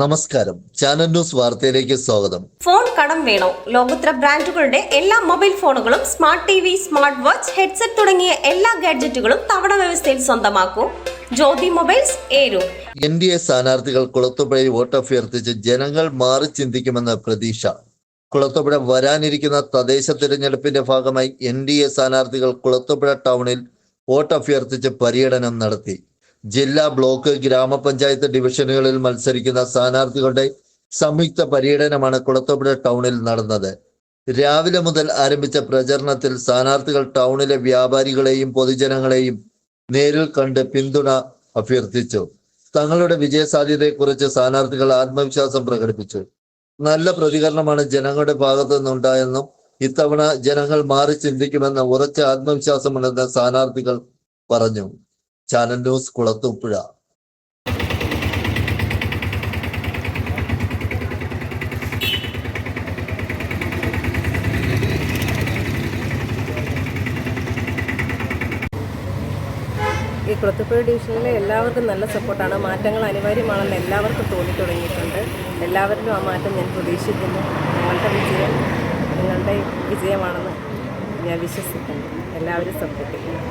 നമസ്കാരം. Channel news വാർത്തയിലേക്ക് സ്വാഗതം. ഫോൺ കടം വേണോ. ലോകോത്തര ബ്രാൻഡുകളുടെ എല്ലാ മൊബൈൽ ഫോണുകളും smart T V smart watch headset തുടങ്ങിയ എല്ലാ ഗാഡ്ജറ്റുകളും തവണ വ്യവസ്ഥയിൽ സ്വന്തമാക്കൂ. ജ്യോതി മൊബൈൽസ് ഏരു. എൻ ഡി എ സ്ഥാനാർത്ഥികൾ കുളത്തുപുഴയിൽ വോട്ടഭ്യർത്ഥിച്ച് ജനങ്ങൾ മാറി ചിന്തിക്കുമെന്ന പ്രതീക്ഷ. കുളത്തുപുഴ വരാനിരിക്കുന്ന തദ്ദേശ തിരഞ്ഞെടുപ്പിന്റെ ഭാഗമായി എൻ ഡി എ സ്ഥാനാർത്ഥികൾ കുളത്തുപുഴ ടൗണിൽ വോട്ടഭ്യർത്ഥിച്ച് പര്യടനം നടത്തി. ജില്ലാ ബ്ലോക്ക് ഗ്രാമപഞ്ചായത്ത് ഡിവിഷനുകളിൽ മത്സരിക്കുന്ന സ്ഥാനാർത്ഥികളുടെ സംയുക്ത പര്യടനമാണ് കുളത്തപ്പുഴ ടൗണിൽ നടന്നത്. രാവിലെ മുതൽ ആരംഭിച്ച പ്രചരണത്തിൽ സ്ഥാനാർത്ഥികൾ ടൗണിലെ വ്യാപാരികളെയും പൊതുജനങ്ങളെയും നേരിൽ കണ്ട് പിന്തുണ അഭ്യർത്ഥിച്ചു. തങ്ങളുടെ വിജയസാധ്യതയെക്കുറിച്ച് സ്ഥാനാർത്ഥികൾ ആത്മവിശ്വാസം പ്രകടിപ്പിച്ചു. നല്ല പ്രതികരണമാണ് ജനങ്ങളുടെ ഭാഗത്തു നിന്നുണ്ടായെന്നും ഇത്തവണ ജനങ്ങൾ മാറി ചിന്തിക്കുമെന്ന ഉറച്ച ആത്മവിശ്വാസമുണ്ടെന്ന് സ്ഥാനാർത്ഥികൾ പറഞ്ഞു. Channel news Kulathupuzha. ഈ കുളത്തുപ്പുഴ ഡിവിഷനിലെ എല്ലാവർക്കും നല്ല സപ്പോർട്ടാണ്. മാറ്റങ്ങൾ അനിവാര്യമാണെന്ന് എല്ലാവർക്കും തോന്നി തുടങ്ങിയിട്ടുണ്ട് എല്ലാവരിലും ആ മാറ്റം ഞാൻ പ്രതീക്ഷിക്കുന്നു. നിങ്ങളുടെ വിജയം നിങ്ങളുടെ വിജയമാണെന്ന് ഞാൻ വിശ്വസിക്കുന്നു. എല്ലാവരും സപ്പോർട്ട് ചെയ്യുന്നു.